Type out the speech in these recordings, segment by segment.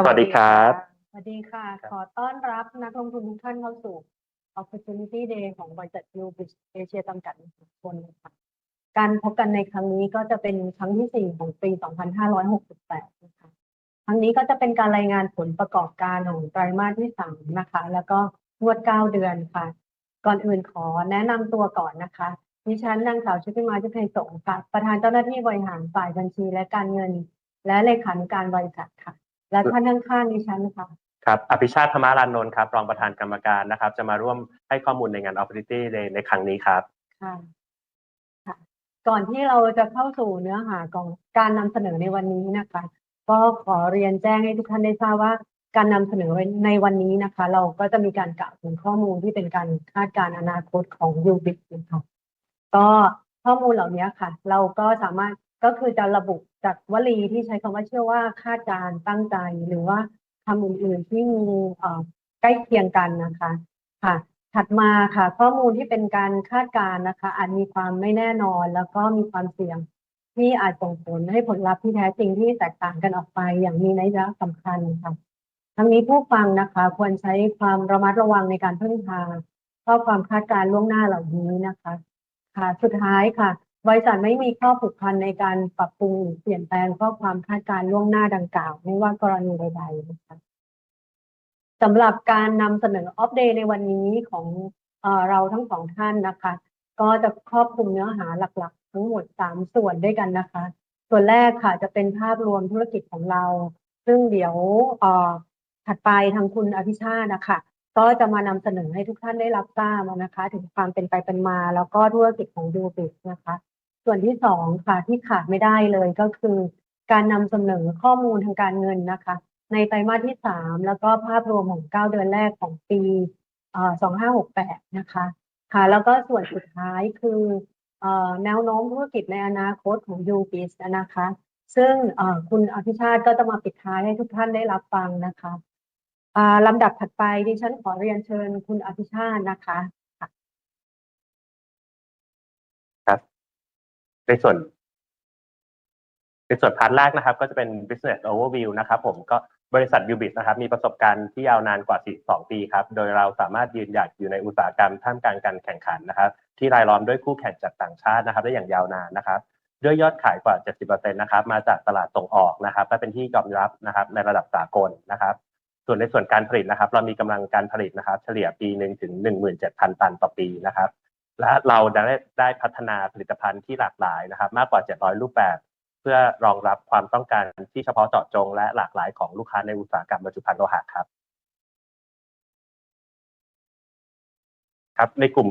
สวัสดีครับ สวัสดีค่ะ ขอต้อนรับนักลงทุนทุกท่านเข้าสู่ Opportunity Day ของบริษัทยูบิสเอเชียจำกัดมหาชนนะคะการพบกันในครั้งนี้ก็จะเป็นครั้งที่สี่ของปี 2568 นะคะ ครั้งนี้ก็จะเป็นการรายงานผลประกอบการของไตรมาสที่สามนะคะ แล้วก็งวดเก้าเดือนค่ะ ก่อนอื่นขอแนะนำตัวก่อนนะคะดิฉันนางสาวชุติมาจุเพยสงฆ์ค่ะ ประธานเจ้าหน้าที่บริหารฝ่ายบัญชีและการเงิน และเลขานุการบริษัทค่ะ และท่านข้างๆดิฉันค่ะครับอภิชาติธรรมารานนท์ครับรองประธานกรรมการนะครับ จะมาร่วมให้ข้อมูลในงาน Opportunity Day ในครั้งนี้ครับค่ะค่ะก่อนที่เราจะเข้าสู่เนื้อหาของการนำเสนอในวันนี้นะคะ ก็ขอเรียนแจ้งให้ทุกท่านได้ทราบว่า การนำเสนอในวันนี้นะคะ เราก็จะมีการกล่าวถึงข้อมูลที่เป็นการคาดการณ์อนาคตของยูบิ t นะคะก็ข้อมูลเหล่านี้ค่ะ เราก็สามารถ ก็คือจะระบุจากวลีที่ใช้คำว่าเชื่อว่าคาดการณ์ตั้งใจหรือว่าคำอื่นๆที่มีใกล้เคียงกันนะคะค่ะ ถัดมาค่ะ ข้อมูลที่เป็นการคาดการณ์นะคะ อาจมีความไม่แน่นอน แล้วก็มีความเสี่ยงที่อาจส่งผลให้ผลลัพธ์ที่แท้จริงที่แตกต่างกันออกไป อย่างมีนัยยะสำคัญค่ะทั้งนี้ผู้ฟังนะคะ ควรใช้ความระมัดระวังในการพึ่งพาข้อความคาดการณ์ล่วงหน้าเหล่านี้นะคะ ค่ะ สุดท้ายค่ะ บริษัทไม่มีข้อผูกพันในการปรับปรุงหรือเปลี่ยนแปลงข้อความคาดการล่วงหน้าดังกล่าว ไม่ว่ากรณีใดๆนะคะสำหรับการนำเสนออัปเดตในวันนี้ของเราทั้งสองท่านนะคะ ก็จะครอบคลุมเนื้อหาหลักๆ ทั้งหมดสามส่วนด้วยกันนะคะ ส่วนแรกค่ะจะเป็นภาพรวมธุรกิจของเรา ซึ่งเดี๋ยวถัดไปทางคุณอภิชาตินะคะก็จะมานำเสนอให้ทุกท่านได้รับทราบนะคะ ถึงความเป็นไปเป็นมา แล้วก็ธุรกิจของยูบิสนะคะ ส่วนที่สองค่ะที่ขาดไม่ได้เลยก็คือ การนำเสนอข้อมูลทางการเงินนะคะ ในไตรมาสที่สามแล้วก็ภาพรวมของเก้าเดือนแรกของปีสองห้าหกแปดนะคะค่ะแล้วก็ส่วนสุดท้ายคือแนวโน้มธุรกิจในอนาคตของยูบิสนะคะ ซึ่งคุณอภิชาติก็จะมาปิดท้ายให้ทุกท่านได้รับฟังนะคะลำดับถัดไปดิฉันขอเรียนเชิญคุณอภิชาตินะคะ ในส่วน ในส่วนพาร์ทแรกนะครับ ก็จะเป็น business overview นะครับผมก็บริษัท Ubit นะครับ มีประสบการณ์ที่ยาวนานกว่า 42 ปีครับ โดยเราสามารถยืนหยัดอยู่ในอุตสาหกรรมท่ามกลางการแข่งขันนะครับ ที่รายล้อมด้วยคู่แข่งจากต่างชาตินะครับ ได้อย่างยาวนานนะครับด้วยยอดขายกว่า 70%นะครับ มาจากตลาดส่งออกนะครับ และเป็นที่ยอมรับนะครับ ในระดับสากลนะครับ ส่วนในส่วนการผลิตนะครับ เรามีกำลังการผลิตนะครับ เฉลี่ยปีหนึ่งถึง 17,000 ตันต่อปีนะครับ และเราได้ได้พัฒนาผลิตภัณฑ์ที่หลากหลายนะครับ มากกว่า 700 รูปแบบ เพื่อรองรับความต้องการที่เฉพาะเจาะจง และหลากหลายของลูกค้าในอุตสาหกรรมบรรจุภัณฑ์โลหะครับครับในกลุ่ม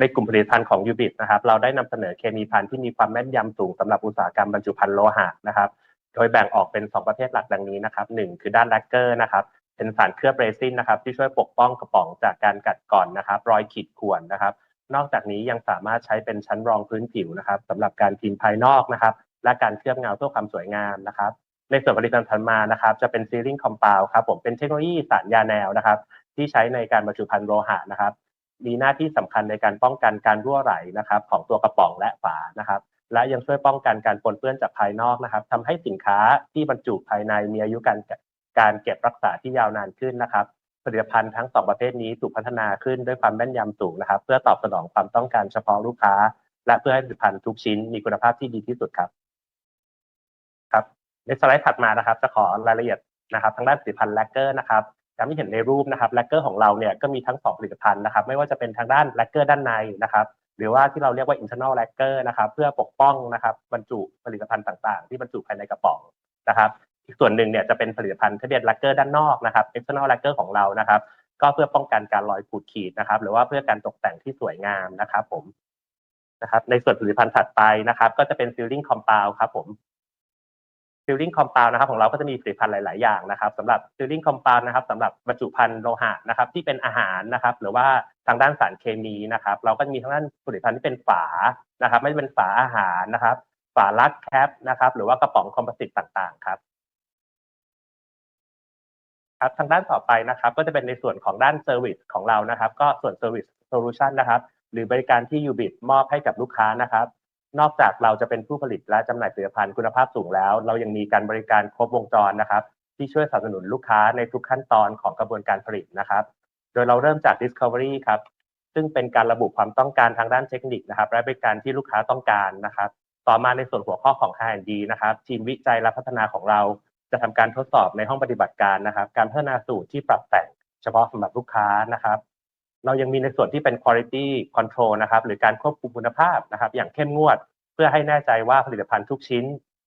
ในกลุ่มผลิตภัณฑ์ของยูบิ t นะครับ เราได้นำเสนอเคมีภัณฑ์ที่มีความแม่นยำสูงสำหรับอุตสาหกรรมบรรจุภัณฑ์โลหะนะครับ โดยแบ่งออกเป็น 2 ประเภทหลักดังนี้นะครับหนึ่งคือด้านแลกเกอร์นะครับ เป็นสารเคลือบเรซินนะครับที่ช่วยปกป้องกระป๋องจากการกัดก่อนนะครับ รอยขีดข่วนนะครับ นอกจากนี้ยังสามารถใช้เป็นชั้นรองพื้นผิวนะครับสำหรับการพิมพ์ภายนอกนะครับ และการเคลือบเงาเพื่อความสวยงามนะครับ ในส่วนผลิตภัณฑ์ถัดมานะครับ จะเป็นซีลิงคอม p าวครับผมเป็นเทคโนโลยีสารยาแนวนะครับ ที่ใช้ในการบรรจุภัณฑ์โลหะนะครับ มีหน้าที่สำคัญในการป้องกันการรั่วไหลนะครับ ของตัวกระป๋องและฝานะครับและยังช่วยป้องกันการปนเปื้อนจากภายนอกนะครับทำให้สินค้าที่บรรจุภายในมีอายุการ การเก็บรักษาที่ยาวนานขึ้นนะครับ ผลิตภัณฑ์ทั้งสองประเภทนี้ถูกพัฒนาขึ้นด้วยความแม่นยำสูงนะครับ เพื่อตอบสนองความต้องการเฉพาะลูกค้า และเพื่อให้ผลิตภัณฑ์ทุกชิ้นมีคุณภาพที่ดีที่สุดครับครับในสไลด์ถัดมานะครับ จะขอรายละเอียดนะครับทางด้านผลิตภัณฑ์แลกเกอร์นะครับตามที่เห็นในรูปนะครับแลกเกอร์ของเราเนี่ยก็มีทั้งสองผลิตภัณฑ์นะครับ ไม่ว่าจะเป็นทางด้านแลกเกอร์ด้านในนะครับหรือว่าที่เราเรียกว่า internal lacquer นะครับ เพื่อปกป้องนะครับบรรจุผลิตภัณฑ์ต่างๆ ที่บรรจุภายในกระป๋องนะครับ อีกส่วนหนึ่งเนี่ยจะเป็นผลิตภัณฑ์ที่เป็น lacquer ด้านนอกนะครับ external lacquer ของเรานะครับ ก็เพื่อป้องกันการรอยขูดขีดนะครับ หรือว่าเพื่อการตกแต่งที่สวยงามนะครับผมนะครับ ในส่วนผลิตภัณฑ์ถัดไปนะครับ ก็จะเป็น sealing compound ครับผม sealing compound นะครับ ของเราก็จะมีผลิตภัณฑ์หลาย ๆ อย่างนะครับสำหรับ sealing compound นะครับสำหรับบรรจุภัณฑ์โลหะนะครับ ที่เป็นอาหารนะครับ หรือว่าทางด้านสารเคมีนะครับ เราก็มีทางด้านผลิตภัณฑ์ที่เป็นฝานะครับ ไม่เป็นฝาอาหารนะครับ ฝาลักแคปนะครับ หรือว่ากระป๋องคอมโพสิตต่าง ๆ ครับ ครับทางด้านต่อไปนะครับก็จะเป็นในส่วนของด้านเซอร์วิสของเรานะครับ ก็ส่วนเซอร์วิสโซลูชันนะครับ หรือบริการที่ Ubit มอบให้กับลูกค้านะครับ นอกจากเราจะเป็นผู้ผลิตและจำหน่ายผลิตภัณฑ์คุณภาพสูงแล้ว เรายังมีการบริการครบวงจรนะครับ ที่ช่วยสนับสนุนลูกค้าในทุกขั้นตอนของกระบวนการผลิตนะครับ โดยเราเริ่มจาก Discovery ครับซึ่งเป็นการระบุความต้องการทางด้านเทคนิคนะครับ และบริการที่ลูกค้าต้องการนะครับ ต่อมาในส่วนหัวข้อของ R&D นะครับ ทีมวิจัยและพัฒนาของเรา จะทำการทดสอบในห้องปฏิบัติการนะครับ การพัฒนาสูตรที่ปรับแต่งเฉพาะสำหรับลูกค้านะครับ เรายังมีในส่วนที่เป็น quality control นะครับ หรือการควบคุมคุณภาพนะครับ อย่างเข้มงวด เพื่อให้แน่ใจว่าผลิตภัณฑ์ทุกชิ้น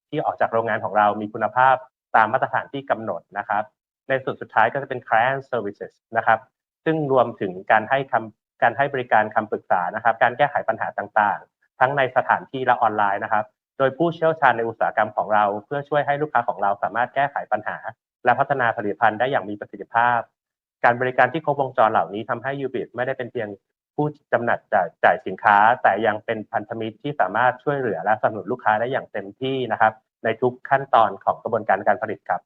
ที่ออกจากโรงงานของเรามีคุณภาพตามมาตรฐานที่กำหนดนะครับ ในส่วนสุดท้ายก็จะเป็น client services นะครับ ซึ่งรวมถึงการให้คำการให้บริการคำปรึกษานะครับ การแก้ไขปัญหาต่างๆ ทั้งในสถานที่และออนไลน์นะครับ โดยผู้เชี่ยวชาญในอุตสาหกรรมของเรา เพื่อช่วยให้ลูกค้าของเราสามารถแก้ไขปัญหา และพัฒนาผลิตภัณฑ์ได้อย่างมีประสิทธิภาพ การบริการที่ครบวงจรเหล่านี้ทำให้ยูบิไม่ได้เป็นเพียงผู้จำหน่ายจ่ายจ่ายสินค้า แต่ยังเป็นพันธมิตรที่สามารถช่วยเหลือและสนับสนุนลูกค้าได้อย่างเต็มที่นะครับ ในทุกขั้นตอนของกระบวนการการผลิตครับ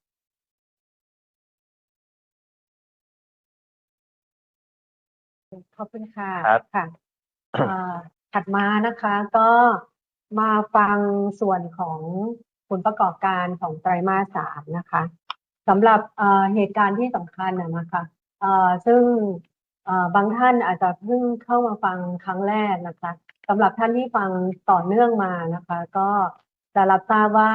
ขอบคุณค่ะครับค่ะเอ่อถัดมานะคะก็ มาฟังส่วนของผลประกอบการของไตรมาสสามนะคะสำหรับเหตุการณ์ที่สำคัญนะคะซึ่งบางท่านอาจจะเพิ่งเข้ามาฟังครั้งแรกนะคะสำหรับท่านที่ฟังต่อเนื่องมานะคะ ก็จะรับทราบว่า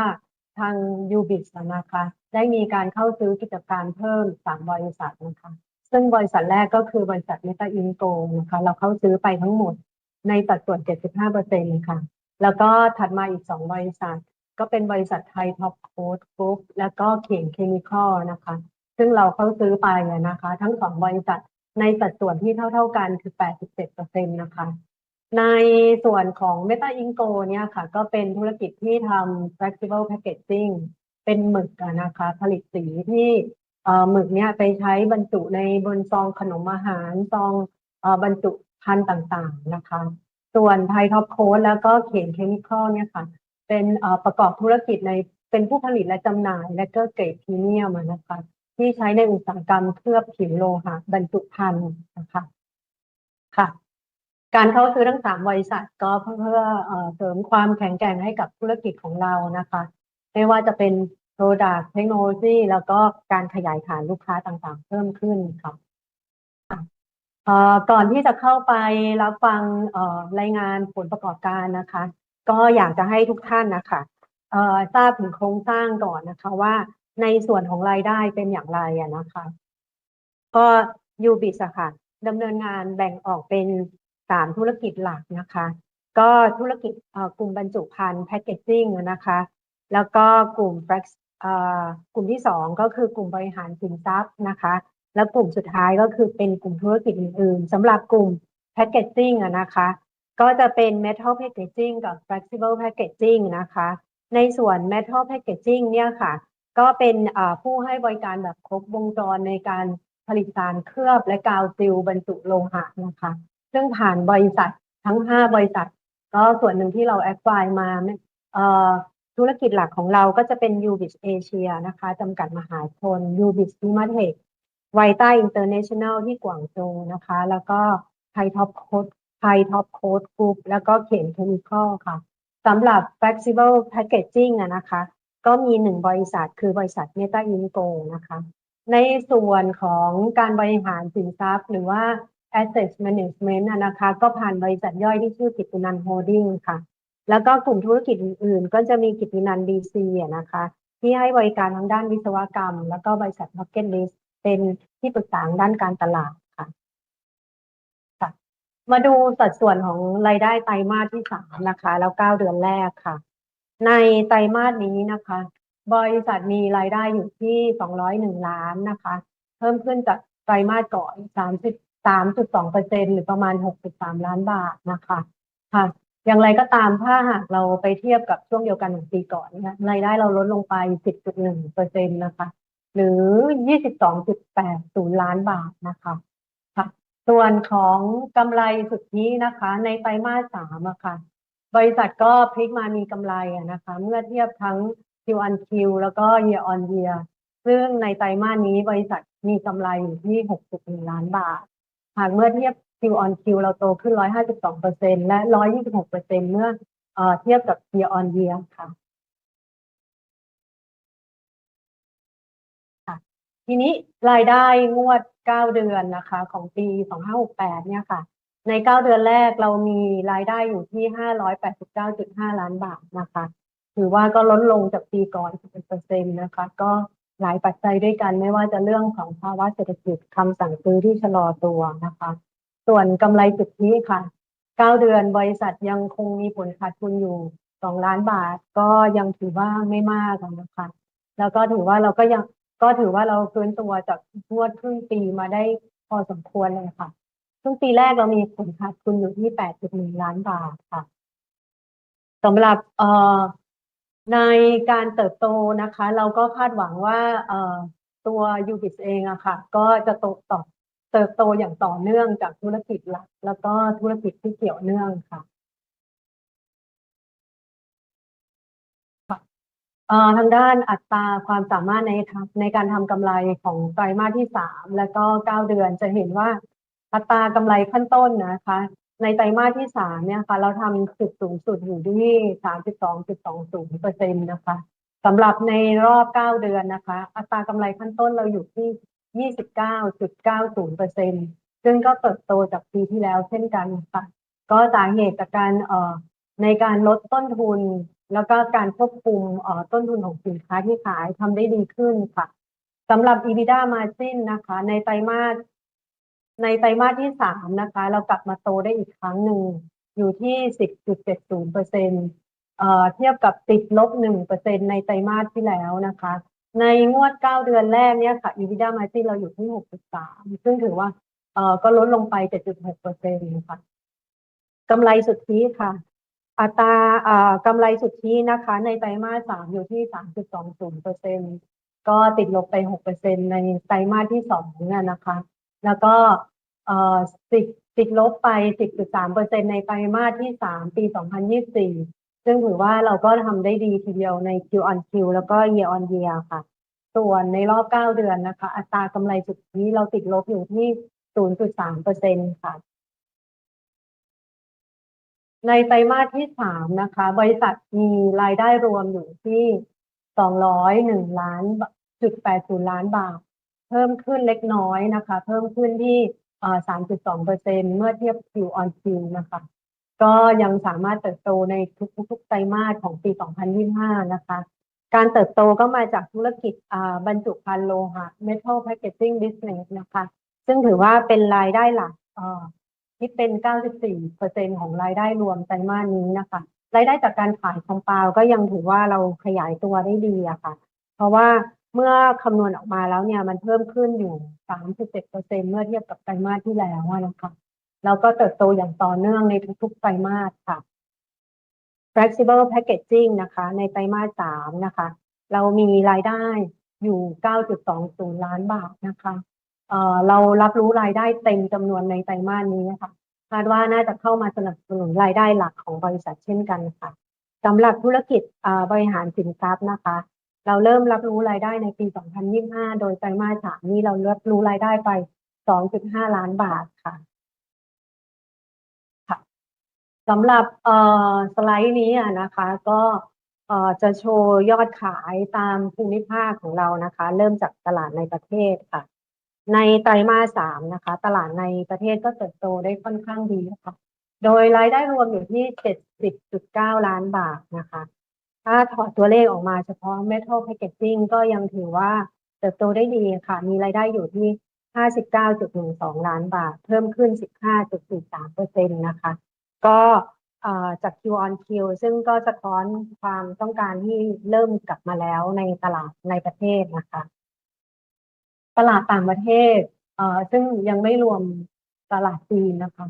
ทางยูบิสนะคะ ได้มีการเข้าซื้อกิจการเพิ่มสามบริษัทนะคะ ซึ่งบริษัทแรกก็คือบริษัทเมตาอินโกนะคะ เราเข้าซื้อไปทั้งหมดในสัดส่วน 75เปอร์เซ็นต์ค่ะ แล้วก็ถัดมาอีก 2 บริษัท ก็เป็นบริษัทไทยท็อปโค้ดกรุ๊ปแล้วก็เข่งเคมีคอลนะคะ ซึ่งเราเข้าซื้อไปนะคะ ทั้งสองบริษัทในสัดส่วนที่เท่า ๆกันคือ 87เปอร์เซ็นต์นะคะ ในส่วนของ Meta Inco เนี่ยค่ะ ก็เป็นธุรกิจที่ทำ flexible packaging เป็นหมึกนะคะ ผลิตสีที่เออหมึกเนี่ยไปใช้บรรจุในบนซองขนมอาหารซองเออบรรจุภัณฑ์ต่างๆนะคะ ส่วนไทยท็อปโค้ดแล้วก็เขียนเคมีคอลเนี่ยค่ะ เป็นประกอบธุรกิจในเป็นผู้ผลิตและจำหน่าย และก็เกรดพรีเมียมนะคะที่ใช้ในอุตสาหกรรมเคลือบผิวโลหะบรรจุภัณฑ์นะคะค่ะการเข้าซื้อทั้งสามบริษัทก็เพื่อเออเสริมความแข็งแกร่งให้กับธุรกิจของเรานะคะ ไม่ว่าจะเป็น Product Technology แล้วก็การขยายฐานลูกค้าต่างๆ เพิ่มขึ้นค่ะ ก่อนที่จะเข้าไปรับฟังรายงานผลประกอบการนะคะ ก็อยากจะให้ทุกท่านนะคะทราบถึงโครงสร้างก่อนนะคะว่าในส่วนของรายได้เป็นอย่างไรนะคะ ก็ยูบิสค่ะดำเนินงานแบ่งออกเป็นสามธุรกิจหลักนะคะ ก็ธุรกิจกลุ่มบรรจุภัณฑ์แพคเกจจิ้งนะคะ แล้วก็กลุ่มกลุ่มที่สองก็คือกลุ่มบริหารสินทรัพย์นะคะ แล้วกลุ่มสุดท้ายก็คือเป็นกลุ่มธุรกิจอื่นๆสำหรับกลุ่ม packaging อะนะคะ ก็จะเป็น metal packaging กับ flexible packaging นะคะ ในส่วน metal packaging เนี่ยค่ะ ก็เป็นผู้ให้บริการแบบครบวงจรในการผลิตสารเคลือบและกาวซิลบรรจุโลหะนะคะ ซึ่งผ่านบริษัททั้ง 5 บริษัท ก็ส่วนหนึ่งที่เราแอดไ i มาเอ่อธุรกิจหลักของเราก็จะเป็น u b i s Asia นะคะจำกัดมหาชน u b i s h u m a t e c ไวต้าอินเตอร์เนชั่นแนลที่กวางโจวนะคะ แล้วก็ไทท็อปโค้ดไทท็อปโค้ดกรุ๊ปแล้วก็เข็มเคมีคอลค่ะสำหรับ flexible packaging อะนะคะ ก็มีหนึ่งบริษัทคือบริษัท Meta Inco นะคะ ในส่วนของการบริหารสินทรัพย์ หรือว่า asset management อะนะคะ ก็ผ่านบริษัทย่อยที่ชื่อกิตินันโฮดดิ้งค่ะ แล้วก็กลุ่มธุรกิจอื่นๆ ก็จะมีกิตินันดีซีนะคะ ที่ให้บริการทางด้านวิศวกรรม แล้วก็บริษัท Bucket List เป็นที่ปรึกษาด้านการตลาดค่ะค่ะ มาดูสัดส่วนของรายได้ไตรมาสที่สามนะคะ แล้วเก้าเดือนแรกค่ะ ในไตรมาสนี้นะคะ บริษัทมีรายได้อยู่ที่201ล้านนะคะ เพิ่มขึ้นจากไตรมาสก่อน33.2เปอร์เซ็นหรือประมาณ63ล้านบาทนะคะค่ะอย่างไรก็ตามถ้าหากเราไปเทียบกับช่วงเดียวกันของปีก่อนเนี่ยรายได้เราลดลงไป 10.1เปอร์เซ็นต์นะคะ หรือ 22.80 ล้านบาทนะคะค่ะส่วนของกำไรสุทธินะคะ ในไตรมาสสามอะค่ะ บริษัทก็พลิกมามีกำไรอะนะคะ เมื่อเทียบทั้ง Q on Q แล้วก็ Year on Year ซึ่งในไตรมาสนี้บริษัทมีกำไรอยู่ที่ 61 ล้านบาท หากเมื่อเทียบ Q on Q เราโตขึ้น 152%และ 126%เมื่อเอ่อเทียบกับ year on year ค่ะ ทีนี้รายได้งวด 9 เดือนนะคะ ของปี 2568 เนี่ยค่ะ ใน 9 เดือนแรกเรามีรายได้อยู่ที่ 589.5 ล้านบาทนะคะถือว่าก็ลดลงจากปีก่อน11%นะคะ ก็หลายปัจจัยด้วยกันไม่ว่าจะเรื่องของภาวะเศรษฐกิจคำสั่งซื้อที่ชะลอตัวนะคะ ส่วนกำไรสุทธิค่ะ 9 เดือนบริษัทยังคงมีผลขาดทุนอยู่ 2 ล้านบาท ก็ยังถือว่าไม่มากนะคะ แล้วก็ถือว่าเราก็ยัง ก็ถือว่าเราฟื้นตัวจากงวดครึ่งปีมาได้พอสมควรเลยค่ะครึ่งปีแรกเรามีผลขาดทุนอยู่ที่ 8.1 ล้านบาทค่ะสำหรับเอ่อในการเติบโตนะคะ เราก็คาดหวังว่าเอ่อตัวยูบิสเองอะค่ะ ก็จะโตต่อเติบโตอย่างต่อเนื่องจากธุรกิจหลักแล้วก็ธุรกิจที่เกี่ยวเนื่องค่ะ ทางด้านอัตราความสามารถในในการทำกำไรของไตรมาสที่สามและก็เก้าเดือนจะเห็นว่าอัตรากำไรขั้นต้นนะคะ ในไตรมาสที่สามเนี่ยค่ะเราทำจุดสูงสุดอยู่ที่สามสิบสองจุดสองศูนย์เปอร์เซ็นต์นะคะสำหรับในรอบเก้าเดือนนะคะ อัตรากำไรขั้นต้นเราอยู่ที่ยี่สิบเก้าจุดเก้าศูนย์เปอร์เซ็นต์ซึ่งก็เติบโตจากปีที่แล้วเช่นกันค่ะ ก็สาเหตุจากการเอ่อในการลดต้นทุน แล้วก็การควบคุมต้นทุนของสินค้าที่ขายทำได้ดีขึ้นค่ะสำหรับ EBITDA margin นะคะ ในไตรมาสในไตรมาสที่สามนะคะ เรากลับมาโตได้อีกครั้งหนึ่งอยู่ที่ 10.70เปอร์เซ็นต์เทียบกับติดลบ1เปอร์เซ็นในไตรมาสที่แล้วนะคะ ในงวด 9 เดือนแรกเนี่ยค่ะ EBITDA margin เราอยู่ที่ 6.3 ซึ่งถือว่าก็ลดลงไป 7.6เปอร์เซ็นต์ค่ะกำไรสุทธิค่ะ อัตราอ่ากำไรสุทธินะคะ ในไตรมาสสามอยู่ที่3.20เปอร์เซ็นก็ติดลบไป6เปอร์เซ็นในไตรมาสที่สองเนี่ยนะคะ แล้วก็เอ่อติดติดลบไป10.3เปอร์เซ็นในไตรมาสที่สามปี2024ซึ่งถือว่าเราก็ทำได้ดีทีเดียวใน Q on Q แล้วก็ Year on Year ค่ะ ส่วนในรอบ 9 เดือนนะคะ อัตรากำไรสุทธิเราติดลบอยู่ที่ 0.3เปอร์เซ็นค่ะ ในไตรมาสที่สามนะคะ บริษัทมีรายได้รวมอยู่ที่สองร้อยหนึ่งล้านจุดแปดศูนย์ล้านบาท เพิ่มขึ้นเล็กน้อยนะคะ เพิ่มขึ้นที่สามจุดสองเปอร์เซ็นเมื่อเทียบ Q on Q นะคะ ก็ยังสามารถเติบโตในทุกๆไตรมาสของปี2025นะคะ การเติบโตก็มาจากธุรกิจบรรจุภัณฑ์โลหะ Metal Packaging Business นะคะ ซึ่งถือว่าเป็นรายได้หลัก เอ่อที่เป็น 94%ของรายได้รวมไตรมาสนี้นะคะ รายได้จากการขายคอมเปลก็ยังถือว่าเราขยายตัวได้ดีอะค่ะ เพราะว่าเมื่อคำนวณออกมาแล้วเนี่ยมันเพิ่มขึ้นอยู่ 37%เมื่อเทียบกับไตรมาสที่แล้วนะคะแล้วก็เติบโตอย่างต่อเนื่องในทุกๆไตรมาสค่ะ flexible packaging นะคะ ในไตรมาส3นะคะ เรามีรายได้อยู่ 9.20 ล้านบาทนะคะ เรารับรู้รายได้เต็มจำนวนในไตรมาสนี้นะคะคาดว่าน่าจะเข้ามาสนับสนุนรายได้หลักของบริษัทเช่นกันค่ะสำหรับธุรกิจบริหารสินทรัพย์นะคะ เราเริ่มรับรู้รายได้ในปี 2025 โดยไตรมาสสามนี้เรารับรู้รายได้ไป 2.5 ล้านบาทค่ะค่ะสำหรับสไลด์นี้นะคะ ก็จะโชว์ยอดขายตามภูมิภาคของเรานะคะ เริ่มจากตลาดในประเทศค่ะ ในไตรมาสสามนะคะ ตลาดในประเทศก็เติบโตได้ค่อนข้างดีค่ะโดยรายได้รวมอยู่ที่ 70.9 ล้านบาทนะคะ ถ้าถอดตัวเลขออกมาเฉพาะ Metal Packaging ก็ยังถือว่าเติบโตได้ดีค่ะ มีรายได้อยู่ที่ 59.12 ล้านบาท เพิ่มขึ้น 15.43เปอร์เซ็นะคะ ก็จาก Q on Q ซึ่งก็สะท้อนความต้องการที่เริ่มกลับมาแล้วในตลาดในประเทศนะคะ ตลาดต่างประเทศเอ่อซึ่งยังไม่รวมตลาดจีนนะคะ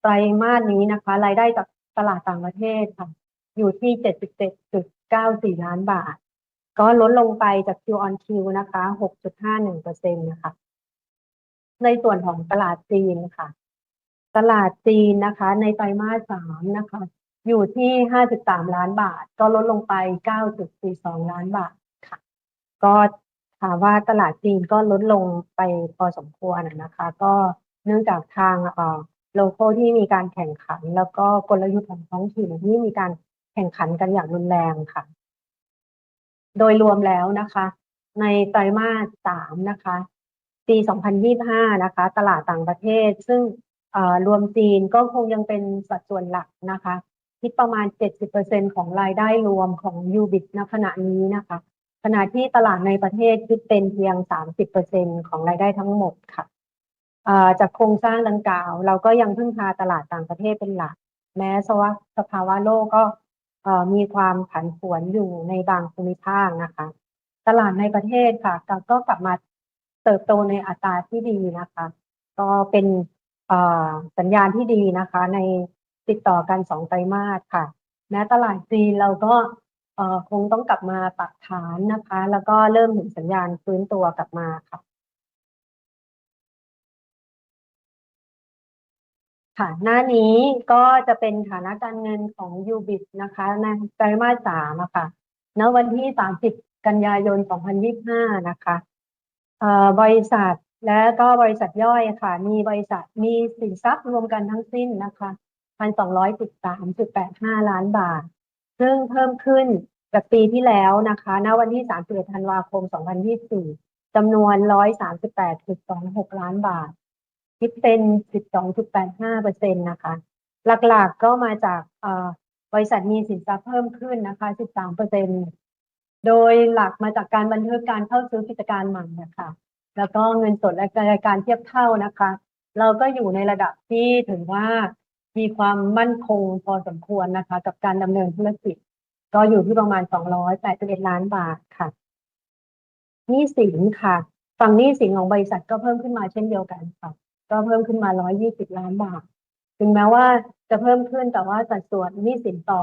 ไตรมาสนี้นะคะ รายได้จากตลาดต่างประเทศค่ะ อยู่ที่ 77.94 ล้านบาท ก็ลดลงไปจาก Q on Q นะคะ 6.51เปอร์เซ็นต์นะคะ ในส่วนของตลาดจีนค่ะ ตลาดจีนนะคะ ในไตรมาสสามนะคะ อยู่ที่ 53 ล้านบาท ก็ลดลงไป 9.42 ล้านบาทค่ะ ก็ ถามว่าตลาดจีนก็ลดลงไปพอสมควรนะคะ ก็เนื่องจากทางอ่อโลโก้ที่มีการแข่งขัน แล้วก็กลยุทธ์ของท้องถิ่นที่มีการแข่งขันกันอย่างรุนแรงค่ะ โดยรวมแล้วนะคะ ในไตรมาสสามนะคะปี 2025 นะคะ ตลาดต่างประเทศ ซึ่งเอ่อรวมจีนก็คงยังเป็นสัดส่วนหลักนะคะคิดประมาณ 70%ของรายได้รวมของ UBIT ณขณะนี้นะคะ ขณะที่ตลาดในประเทศคิดเป็นเพียง 30%ของรายได้ทั้งหมดค่ะจากโครงสร้างดังกล่าว เราก็ยังพึ่งพาตลาดต่างประเทศเป็นหลัก แม้สภาวะสภาวะโลกก็มีความผันผวนอยู่ในบางภูมิภาคนะคะ ตลาดในประเทศค่ะก็ก็กลับมาเติบโตในอัตราที่ดีนะคะ ก็เป็นสัญญาณที่ดีนะคะ ในติดต่อกันสองไตรมาสค่ะ แม้ตลาดจีนเราก็ คงต้องกลับมาปักฐานนะคะ แล้วก็เริ่มเห็นสัญญาณฟื้นตัวกลับมาค่ะค่ะหน้านี้ก็จะเป็นฐานะการเงินของ UBIT นะคะในไตรมาสสามะค่ะณวันที่ 30 กันยายน 2025 นะคะบริษัทและก็บริษัทย่อยค่ะ มีบริษัทมีสินทรัพย์รวมกันทั้งสิ้นนะคะ 1,213.85 ล้านบาท ซึ่งเพิ่มขึ้นจากปีที่แล้วนะคะ ณ วันที่31ธันวาคม 2024จำนวน 138.26 ล้านบาท คิดเป็น 12.85เปอร์เซ็นะคะ หลักๆก็มาจากบริษัทมีสินทรัพย์เพิ่มขึ้นนะคะ 13เปอร์เซ็นต์โดยหลักมาจากการบันทึกการเข้าซื้อกิจการใหม่นะคะ แล้วก็เงินสดและการเทียบเท่านะคะ เราก็อยู่ในระดับที่ถือว่า มีความมั่นคงพอสมควรนะคะ กับการดำเนินธุรกิจ ก็อยู่ที่ประมาณ 281 ล้านบาทค่ะหนี้สินค่ะ ฝั่งหนี้สินของบริษัทก็เพิ่มขึ้นมาเช่นเดียวกันค่ะ ก็เพิ่มขึ้นมา 120 ล้านบาท ถึงแม้ว่าจะเพิ่มขึ้นแต่ว่าสัดส่วนหนี้สินต่อ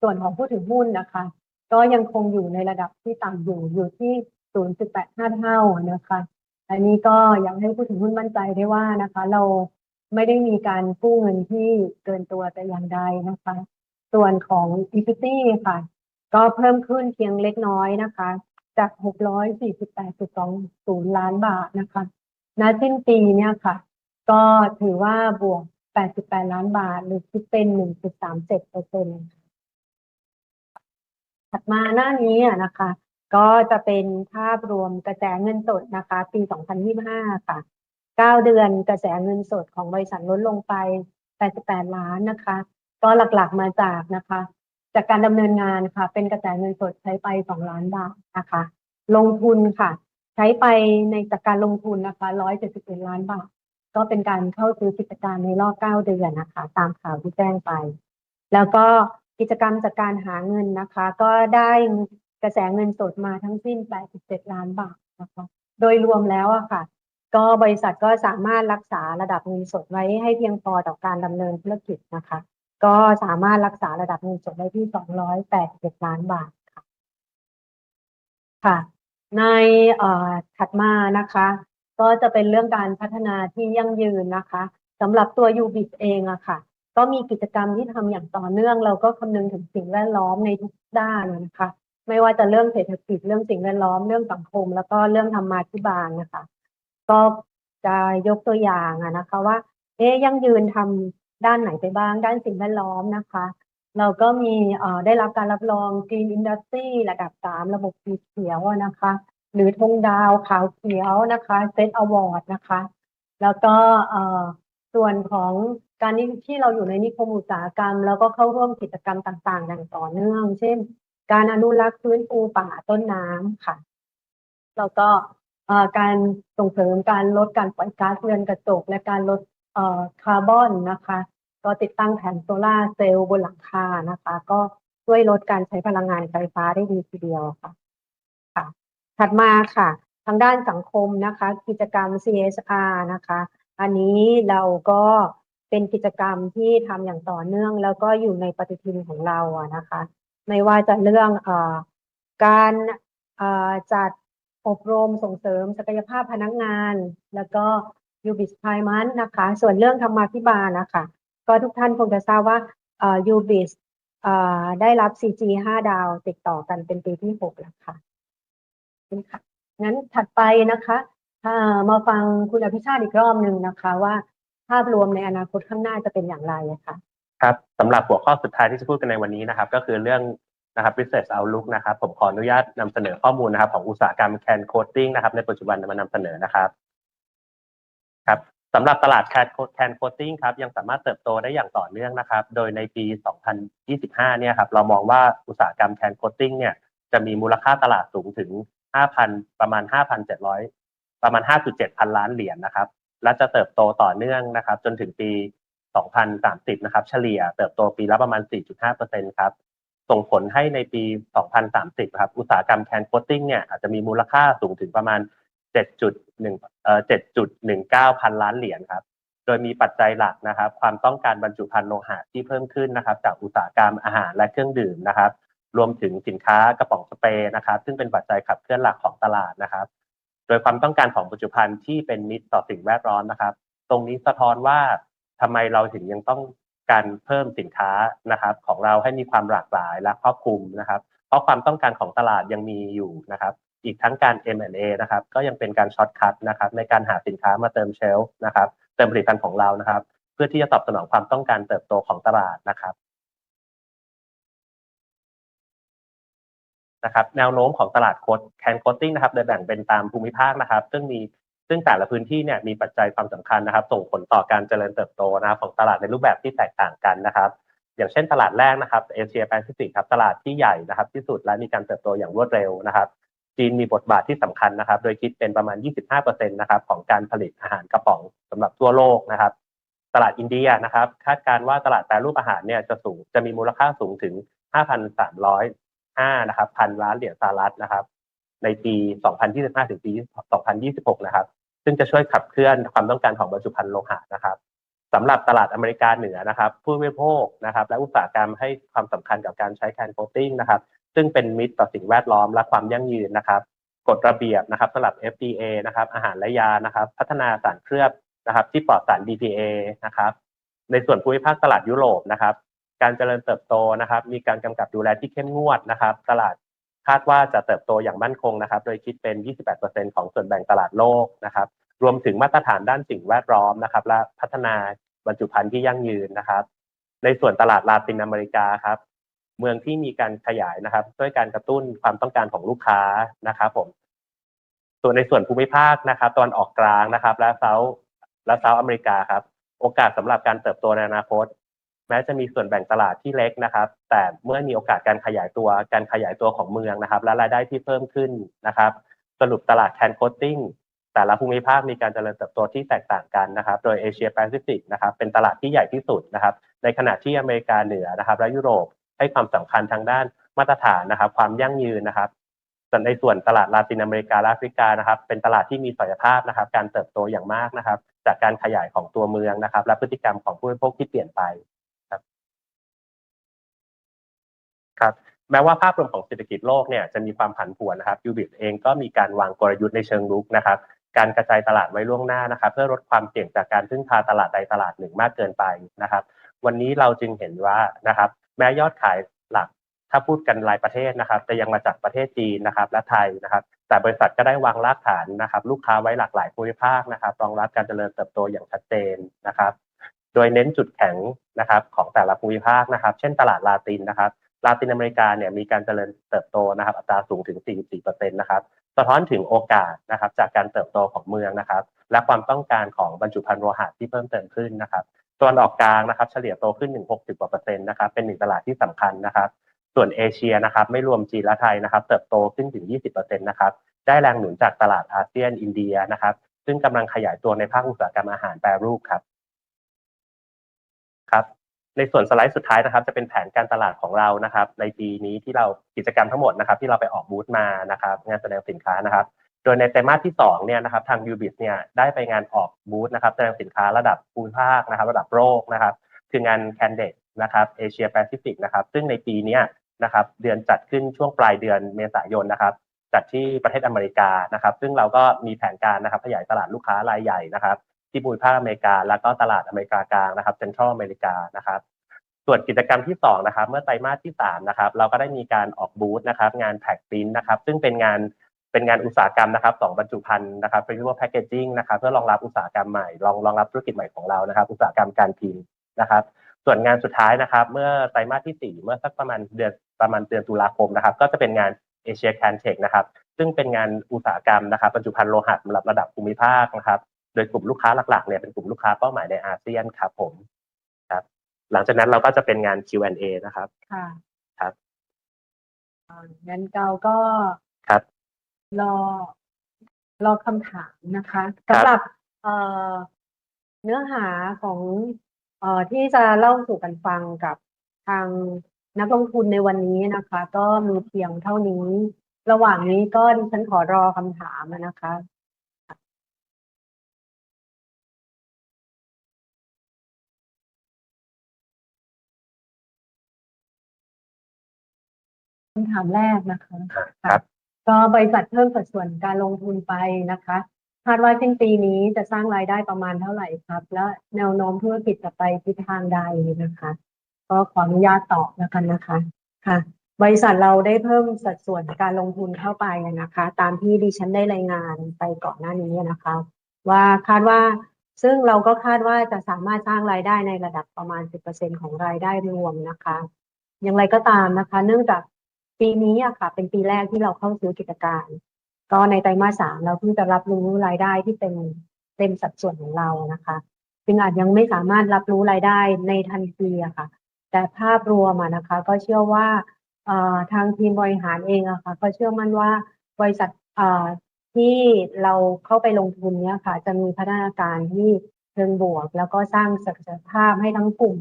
ส่วนของผู้ถือหุ้นนะคะ ก็ยังคงอยู่ในระดับที่ต่ำอยู่อยู่ที่ 0.85 เท่านะคะ อันนี้ก็อยากให้ผู้ถือหุ้นมั่นใจได้ว่านะคะ เรา ไม่ได้มีการกู้เงินที่เกินตัวแต่อย่างใดนะคะ ส่วนของ equity ค่ะ ก็เพิ่มขึ้นเพียงเล็กน้อยนะคะ จาก 648.20 ล้านบาทนะคะณสิ้นปีเนี่ยค่ะ ก็ถือว่าบวก 88 ล้านบาท หรือคิดเป็น 1.37เปอร์เซ็นต์ถัดมาหน้านี้นะคะ ก็จะเป็นภาพรวมกระแสเงินสดนะคะ ปี 2025 ค่ะ 9 เดือนกระแสเงินสดของบริษัทลดลงไป 88 ล้านนะคะ ก็หลักๆมาจากนะคะ จากการดำเนินงานค่ะ เป็นกระแสเงินสดใช้ไป 2 ล้านบาทนะคะ ลงทุนค่ะ ใช้ไปในจากการลงทุนนะคะ 171 ล้านบาท ก็เป็นการเข้าซื้อกิจการในรอบ 9 เดือนนะคะ ตามข่าวที่แจ้งไป แล้วก็กิจกรรมจากการหาเงินนะคะ ก็ได้กระแสเงินสดมาทั้งสิ้น 87 ล้านบาทนะคะ โดยรวมแล้วอะค่ะ ก็บริษัทก็สามารถรักษาระดับเงินสดไว้ให้เพียงพอต่อการดำเนินธุรกิจนะคะ ก็สามารถรักษาระดับเงินสดไว้ที่ 287ล้านบาทค่ะค่ะในเอ่อถัดมานะคะ ก็จะเป็นเรื่องการพัฒนาที่ยั่งยืนนะคะสำหรับตัว UBIT เองอะค่ะ ก็มีกิจกรรมที่ทำอย่างต่อเนื่อง เราก็คำนึงถึงสิ่งแวดล้อมในทุกด้านนะคะ ไม่ว่าจะเรื่องเศรษฐกิจเรื่องสิ่งแวดล้อมเรื่องสังคม แล้วก็เรื่องธรรมาธิบาลนะคะ ก็จะยกตัวอย่างนะคะว่า เอ๊ยยังยืนทำด้านไหนไปบ้าง ด้านสิ่งแวดล้อมนะคะ เราก็มีเอ่อได้รับการรับรอง Green Industry ระดับ 3 ระบบสีเขียวนะคะ หรือธงดาวขาวเขียวนะคะ Set Award นะคะ แล้วก็เอ่อส่วนของการที่ที่เราอยู่ในนิคมอุตสาหกรรม แล้วก็เข้าร่วมกิจกรรมต่างๆอย่างต่อเนื่อง เช่น การอนุรักษ์ฟื้นฟูป่าต้นน้ำค่ะ แล้วก็ การส่งเสริมการลดการปล่อยก๊าซเรือนกระจก และการลดคาร์บอนนะคะ ก็ติดตั้งแผงโซลาร์เซลล์บนหลังคานะคะ ก็ช่วยลดการใช้พลังงานไฟฟ้าได้ดีทีเดียวค่ะค่ะ ถัดมาค่ะ ทางด้านสังคมนะคะ กิจกรรม CSR นะคะ อันนี้เราก็เป็นกิจกรรมที่ทำอย่างต่อเนื่อง แล้วก็อยู่ในปฏิทินของเราอะนะคะ ไม่ว่าจะเรื่องอการจัด อบรมส่งเสริมศักยภาพพนักงาน แล้วก็ UBIT Prime นนะคะ ส่วนเรื่องธรรมาภิบาลนะคะก็ทุกท่านคงจะทราบว่าเอ่อ UBIT เอ่อได้รับ CG 5 ดาวติดต่อกันเป็นปีที่ 6 แล้วค่ะขอบคุณค่ะงั้นถัดไปนะคะอ่ามาฟังคุณอภิชาติอีกรอบหนึ่งนะคะ ว่าภาพรวมในอนาคตข้างหน้าจะเป็นอย่างไรอะคะครับสำหรับหัวข้อสุดท้ายที่จะพูดกันในวันนี้นะครับ ก็คือเรื่อง นะครับ business outlook นะครับผมขออนุญาตนำเสนอข้อมูลนะครับ ของอุตสาหกรรม can coating นะครับ ในปัจจุบันมานำเสนอนะครับครับสำหรับตลาด can can coating ครับยังสามารถเติบโตได้อย่างต่อเนื่องนะครับ โดยในปี 2025 เนี่ยครับเรามองว่าอุตสาหกรรม can coating เนี่ยจะมีมูลค่าตลาดสูงถึง 5,000 ประมาณ 5,700 ประมาณ 5.7 พันล้านเหรียญนะครับ และจะเติบโตต่อเนื่องนะครับ จนถึงปี 2030 นะครับ เฉลี่ยเติบโตปีละประมาณ 4.5%ครับ ส่งผลให้ในปี 2030 ครับ อุตสาหกรรมแคนโคตติ้งเนี่ยอาจจะมีมูลค่าสูงถึงประมาณ 7.1เอ่อ7.19 พันล้านเหรียญครับ โดยมีปัจจัยหลักนะครับ ความต้องการบรรจุภัณฑ์โลหะที่เพิ่มขึ้นนะครับ จากอุตสาหกรรมอาหารและเครื่องดื่มนะครับ รวมถึงสินค้ากระป๋องสเปรย์นะครับ ซึ่งเป็นปัจจัยขับเคลื่อนหลักของตลาดนะครับ โดยความต้องการของบรรจุภัณฑ์ที่เป็นมิตรต่อสิ่งแวดล้อมนะครับ ตรงนี้สะท้อนว่าทำไมเราถึงยังต้อง การเพิ่มสินค้านะครับของเราให้มีความหลากหลายและครอบคลุมนะครับ เพราะความต้องการของตลาดยังมีอยู่นะครับ อีกทั้งการ M&A นะครับก็ยังเป็นการช็อตคัทนะครับในการหาสินค้ามาเติมเชลฟ์นะครับเติมผลิตภัณฑ์ของเรานะครับ เพื่อที่จะตอบสนองความต้องการเติบโตของตลาดนะครับนะครับแนวโน้มของตลาดโคดแคนโคตติ้งนะครับโดยแบ่งเป็นตามภูมิภาคนะครับ ซึ่งมี ซึ่งแต่ละพื้นที่เนี่ยมีปัจจัยความสำคัญนะครับ ส่งผลต่อการเจริญเติบโตนะครับของตลาดในรูปแบบที่แตกต่างกันนะครับ อย่างเช่นตลาดแรกนะครับเอเชียแปซิฟิกครับตลาดที่ใหญ่นะครับที่สุดและมีการเติบโตอย่างรวดเร็วนะครับจีนมีบทบาทที่สำคัญนะครับ โดยคิดเป็นประมาณ 25%นะครับของการผลิตอาหารกระป๋องสำหรับทั่วโลกนะครับ ตลาดอินเดียนะครับ คาดการว่าตลาดแปรรูปอาหารเนี่ยจะสูงจะมีมูลค่าสูงถึง 5,305นะครับพันล้านเหรียญสหรัฐนะครับ ในปี 2025 ถึงปี 2026 นะครับ ซึ่งจะช่วยขับเคลื่อนความต้องการของบรรจุภัณฑ์โลหะนะครับสำหรับตลาดอเมริกาเหนือนะครับ ผู้บริโภคนะครับและอุตสาหกรรมให้ความสำคัญกับการใช้แคนโคตติ้งนะครับ ซึ่งเป็นมิตรต่อสิ่งแวดล้อมและความยั่งยืนนะครับกฎระเบียบนะครับสำหรับ FDA นะครับอาหารและยานะครับ พัฒนาสารเคลือบนะครับที่ปลอดสาร BPA นะครับ ในส่วนภูมิภาคตลาดยุโรปนะครับ การเจริญเติบโตนะครับ มีการกำกับดูแลที่เข้มงวดนะครับ ตลาด คาดว่าจะเติบโตอย่างมั่นคงนะครับ โดยคิดเป็น 28%ของส่วนแบ่งตลาดโลกนะครับ รวมถึงมาตรฐานด้านสิ่งแวดล้อมนะครับ และพัฒนาบรรจุภัณฑ์ที่ยั่งยืนนะครับ ในส่วนตลาดลาตินอเมริกาครับ เมืองที่มีการขยายนะครับ ด้วยการกระตุ้นความต้องการของลูกค้านะครับผม ส่วนในส่วนภูมิภาคนะครับตะวันออกกลางนะครับ และเซาและเซาอเมริกาครับ โอกาสสำหรับการเติบโตในอนาคต แม้จะมีส่วนแบ่งตลาดที่เล็กนะครับ แต่เมื่อมีโอกาสการขยายตัวการขยายตัวของเมืองนะครับ และรายได้ที่เพิ่มขึ้นนะครับ สรุปตลาดแคนโคตติ้งแต่ละภูมิภาคมีการเจริญเติบโตที่แตกต่างกันนะครับ โดยเอเชียแปซิฟิกนะครับเป็นตลาดที่ใหญ่ที่สุดนะครับ ในขณะที่อเมริกาเหนือนะครับ และยุโรปให้ความสำคัญทางด้านมาตรฐานนะครับ ความยั่งยืนนะครับส่วนในส่วนตลาดลาตินอเมริกาและแอฟริกานะครับ เป็นตลาดที่มีศักยภาพนะครับ การเติบโตอย่างมากนะครับ จากการขยายของตัวเมืองนะครับ และพฤติกรรมของผู้บริโภคที่เปลี่ยนไป ครับแม้ว่าภาพรวมของเศรษฐกิจโลกเนี่ยจะมีความผันผวนนะครับยูบิตเองก็มีการวางกลยุทธ์ในเชิงรุกนะครับการกระจายตลาดไว้ล่วงหน้านะครับเพื่อลดความเสี่ยงจากการพึ่งพาตลาดใดตลาดหนึ่งมากเกินไปนะครับ วันนี้เราจึงเห็นว่านะครับแม้ยอดขายหลักถ้าพูดกันรายประเทศนะครับจะยังมาจากประเทศจีนนะครับและไทยนะครับ แต่บริษัทก็ได้วางรากฐานนะครับ ลูกค้าไว้หลากหลายภูมิภาคนะครับรองรับการเจริญเติบโตอย่างชัดเจนนะครับ โดยเน้นจุดแข็งนะครับของแต่ละภูมิภาคนะครับ เช่นตลาดลาตินนะครับ ลาตินอเมริกาเนี่ยมีการเจริญเติบโตนะครับอัตราสูงถึง 44%นะครับสะท้อนถึงโอกาสนะครับจากการเติบโตของเมืองนะครับ และความต้องการของบรรจุภัณฑ์โลหะที่เพิ่มเติมขึ้นนะครับตะวันออกกลางนะครับเฉลี่ยโตขึ้นถึง60กว่าเปอร์เซ็นต์นะครับเป็นหนึ่งตลาดที่สำคัญนะครับส่วนเอเชียนะครับไม่รวมจีนและไทยนะครับ เติบโตขึ้นถึง 20%นะครับได้แรงหนุนจากตลาดอาเซียนอินเดียนะครับ ซึ่งกำลังขยายตัวในภาคอุตสาหกรรมอาหารแปรรูปครับครับ ในส่วนสไลด์สุดท้ายนะครับ จะเป็นแผนการตลาดของเรานะครับ ในปีนี้ที่เรากิจกรรมทั้งหมดนะครับ ที่เราไปออกบูธมานะครับ งานแสดงสินค้านะครับ โดยในไตรมาสที่2เนี่ยนะครับทาง u b i t เนี่ยได้ไปงานออกบูธนะครับแสดงสินค้าระดับภูมิภาคนะครับ ระดับโลกนะครับ คืองาน c a n d e นะครับเอเชียแปซิฟิกนะครับ ซึ่งในปีนี้นะครับ เดือนจัดขึ้นช่วงปลายเดือนเมษายนนะครับ จัดที่ประเทศอเมริกานะครับ ซึ่งเราก็มีแผนการนะครับขยายตลาดลูกค้ารายใหญ่นะครับ ที่ภูมิภาคอเมริกา แล้วก็ตลาดอเมริกากลางนะครับเซ็นทรัลอเมริกานะครับ ส่วนกิจกรรมที่2นะครับ เมื่อไตรมาสที่3นะครับ เราก็ได้มีการออกบูธนะครับ งานแพ็กปิ้นนะครับ ซึ่งเป็นงานเป็นงานอุตสาหกรรมนะครับสองบรรจุภัณฑ์นะครับเป็นเรียกว่าแพคเกจิ้งนะครับ เพื่อรองรับอุตสาหกรรมใหม่รองรองรับธุรกิจใหม่ของเรานะครับ อุตสาหกรรมการพิมพ์นะครับ ส่วนงานสุดท้ายนะครับ เมื่อไตรมาสที่ 4 เมื่อสักประมาณเดือนประมาณเดือนตุลาคมนะครับ ก็จะเป็นงานเอเชียแคนเทคนะครับซึ่งเป็นงานอุตสาหกรรมนะครับบรรจุภัณฑ์โลหะสำหรับระดับภูมิภาคนะครับ โดยกลุ่มลูกค้าหลักๆเนี่ยเป็นกลุ่มลูกค้าเป้าหมายในอาเซียนครับผมครับ หลังจากนั้นเราก็จะเป็นงาน Q&A นะครับค่ะครับอ่างั้นเราก็ครับรอรอคำถามนะคะครับสำหรับเอ่อเนื้อหาของเอ่อที่จะเล่าสู่กันฟังกับทางนักลงทุนในวันนี้นะคะ ก็มีเพียงเท่านี้ ระหว่างนี้ก็ดิฉันขอรอคำถามนะคะ คำถามแรกนะคะครับก็บริษัทเพิ่มสัดส่วนการลงทุนไปนะคะคาดว่าสิ้นปีนี้จะสร้างรายได้ประมาณเท่าไหร่ครับ แล้วแนวโน้มธุรกิจจะไปทิศทางใดนะคะ ก็ขออนุญาตตอบแล้วกันนะคะค่ะ บริษัทเราได้เพิ่มสัดส่วนการลงทุนเข้าไปนะคะ ตามที่ดิฉันได้รายงานไปก่อนหน้านี้นะคะ ว่าคาดว่าซึ่งเราก็คาดว่าจะสามารถสร้างรายได้ในระดับประมาณ 10%ของรายได้รวมนะคะ อย่างไรก็ตามนะคะ เนื่องจาก ปีนี้อะค่ะ เป็นปีแรกที่เราเข้าซื้อกิจการ ก็ในไตรมาสสามเราเพิ่งจะรับรู้รายได้ที่เป็นเต็มสัดส่วนของเรานะคะจึงอาจยังไม่สามารถรับรู้รายได้ในทันทีอะค่ะ แต่ภาพรวมอะนะคะ ก็เชื่อว่าทางทีมบริหารเองอะค่ะ ก็เชื่อมั่นว่าบริษัทที่เราเข้าไปลงทุนเนี้ยค่ะ จะมีพัฒนาการที่เชิงบวก แล้วก็สร้างศักยภาพให้ทั้งกลุ่ม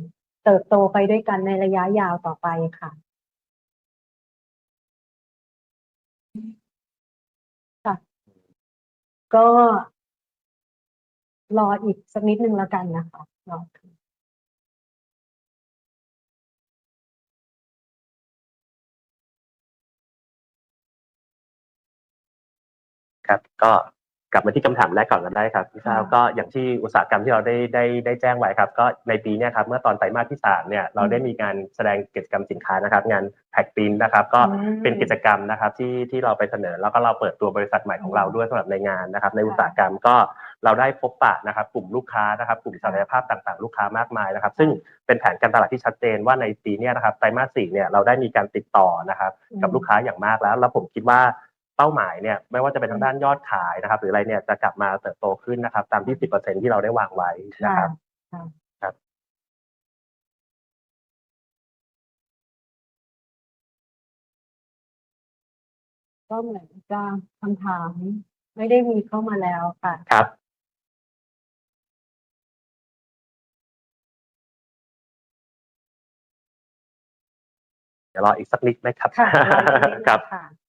เติบโตไปด้วยกันในระยะยาวต่อไปค่ะ ค่ะ ก็รออีกสักนิดนึงแล้วกันนะคะรอครับ ก็ กลับมาที่คำถามแรกก่อนกันได้ครับพี่ทราบค่ะก็อย่างที่อุตสาหกรรมที่เราได้ได้ได้แจ้งไว้ครับ ก็ในปีเนี้ยครับเมื่อตอนไตรมาสที่สามเนี่ยเราได้มีการแสดงกิจกรรมสินค้านะครับ งานแพ็กปินนะครับ ก็อืมเป็นกิจกรรมนะครับที่ที่เราไปเสนอ แล้วก็เราเปิดตัวบริษัทใหม่ของเราด้วยสำหรับในงานนะครับ ในอุตสาหกรรมก็เราได้พบปะนะครับกลุ่มลูกค้านะครับ กลุ่มศักยภาพต่างๆ ลูกค้ามากมายนะครับ ซึ่งเป็นแผนการตลาดที่ชัดเจนว่าในปีเนี้ยนะครับไตรมาสสี่เนี่ยเราได้มีการติดต่อนะครับ กับลูกค้าอย่างมากแล้ว แล้วผมคิดว่า เป้าหมายเนี่ยไม่ว่าจะเป็นทางด้านยอดขายนะครับ หรืออะไรเนี่ยจะกลับมาเติบโตขึ้นนะครับ ตามที่10%ที่เราได้วางไว้นะครับค่ะครับ ก็เหมือนจะคำถามไม่ได้มีเข้ามาแล้วค่ะครับเดี๋ยวรออีกสักนิดไหมครับค่ะรอ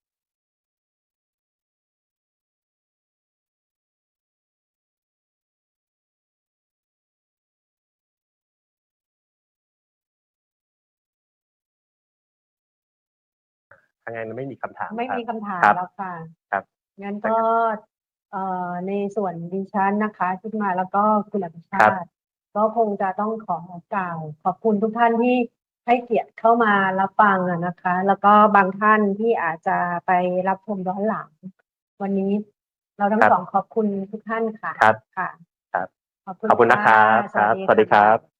อีกนิดนึงครับค่ะถ้างั้นไม่มีคำถามไม่มีครับคำถามครับแล้วค่ะครับงั้นก็เอ่อในส่วนดิฉันนะคะที่มาแล้วก็คุณอภิชาครับติก็คงจะต้องขอกล่าวขอบคุณทุกท่านที่ให้เกียรติเข้ามารับฟังอะนะคะ แล้วก็บางท่านที่อาจจะไปรับชมย้อนหลัง วันนี้เราทั้งครับสองขอบคุณทุกท่านค่ะครับค่ะครับขอบคุณขอบคุณนะครับค่ะครับ สวัสดีครับ